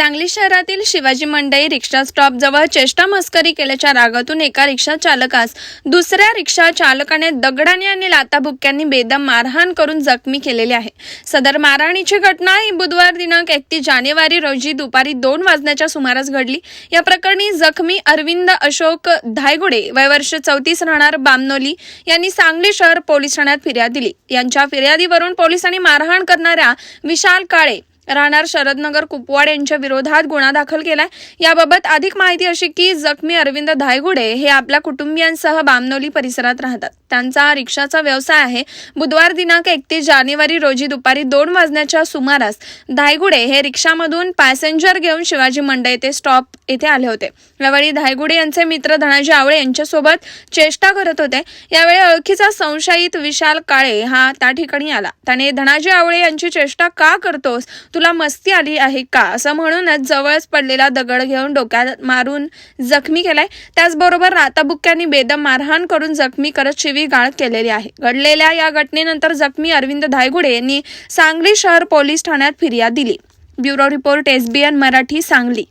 सांगली शहरातील शिवाजी मंडई रिक्षा स्टॉप जवळ चेष्टा मस्करी केल्याच्या रागातून एका रिक्षा चालकास दुसऱ्या रिक्षा चालकाने दगडाने आणि लाताबुक्क्यांनी बेदम मारहाण करून जखमी केलेले आहे. सदर मारहाणीची घटना ही बुधवार दिनांक एकतीस जानेवारी रोजी दुपारी दोन वाजण्याच्या सुमारास घडली. या प्रकरणी जखमी अरविंद अशोक धायगुडे वय वर्ष चौतीस राहणार बामनोली यांनी सांगली शहर पोलीस ठाण्यात फिर्याद दिली. यांच्या फिर्यादीवरून पोलिसांनी मारहाण करणाऱ्या विशाल काळे राहणार शरदनगर कुपवाड यांच्या विरोधात गुन्हा दाखल केलाय. याबाबत अधिक माहिती अशी की जखमी अरविंद धायगुडे हे आपल्या कुटुंबियांसह बामनोली परिसरात राहतात. त्यांचा रिक्षाचा व्यवसाय आहे. बुधवार दिनांक एकतीस जानेवारी रोजी दुपारी दोन वाजण्याच्या सुमारास धायगुडे हे रिक्षामधून पॅसेंजर घेऊन शिवाजी मंडई ते स्टॉप येथे आले होते. यावेळी धायगुडे यांचे मित्र धनाजी आवळे यांच्यासोबत चेष्टा करत होते. यावेळी ओळखीचा संशयित विशाल काळे हा त्या ठिकाणी आला. त्याने धनाजी आवळे यांची चेष्टा का करतोस? तुला मस्ती आली आहे का? असं म्हणूनच जवळच पडलेला दगड घेऊन डोक्यात मारून जखमी केलाय. त्याचबरोबर राताबुक्क्यांनी बेदम मारहाण करून जखमी करत शिवीगाळ केलेली आहे. घडलेल्या या घटनेनंतर जखमी अरविंद धायगुडे यांनी सांगली शहर पोलीस ठाण्यात फिर्याद दिली. Bureau report SBN Marathi Sangli.